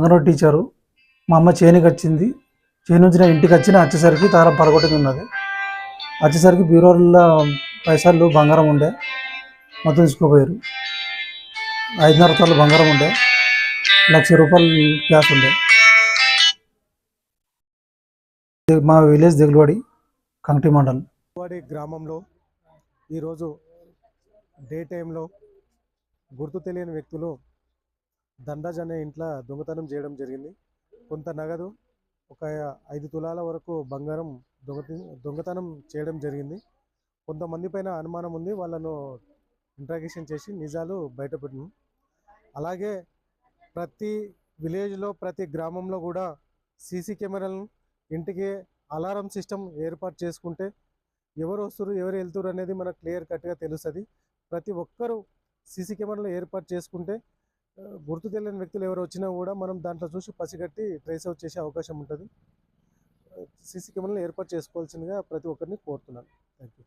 Anganwadi teacher మా అమ్మ చేనికి వచ్చింది చేను నుంచి నేను ఇంటికి వచ్చిన వచ్చేసరికి తాళం పరగొట్టింది ఉన్నది. వచ్చేసరికి బ్యూరోలో పైసలు బంగారం ఉండే. మొత్తం తీసుకోపోయారు. ఐదున్నర తాళ్ళు బంగారం ఉండే. లక్ష రూపాయలు క్యాష్ ఉండే. మా విలేజ్ దిగులవాడి కంకటి మండల్. వాడి గ్రామంలో ఈరోజు డే టైంలో గుర్తు తెలియని వ్యక్తులు దండాజ్ అనే ఇంట్లో దొంగతనం చేయడం జరిగింది. కొంత నగదు ఒక ఐదు తులాల వరకు బంగారం దొంగతి దొంగతనం చేయడం జరిగింది. కొంతమంది పైన అనుమానం ఉంది. వాళ్ళను ఇంట్రాగేషన్ చేసి నిజాలు బయటపెట్టినాం అలాగే ప్రతి విలేజ్లో ప్రతి గ్రామంలో కూడా సీసీ కెమెరాలను ఇంటికి అలారం సిస్టమ్ ఏర్పాటు చేసుకుంటే ఎవరు వస్తారు ఎవరు వెళ్తారు అనేది మనకు క్లియర్ కట్గా తెలుస్తుంది. ప్రతి ఒక్కరూ సీసీ కెమెరాలు ఏర్పాటు చేసుకుంటే గుర్తు తెలియని వ్యక్తులు ఎవరు వచ్చినా కూడా మనం దాంట్లో చూసి పసిగట్టి ట్రేస్ అవుట్ చేసే అవకాశం ఉంటుంది. సీసీ కెమెరాలను ఏర్పాటు చేసుకోవాల్సిందిగా ప్రతి ఒక్కరిని కోరుతున్నాను. Thank you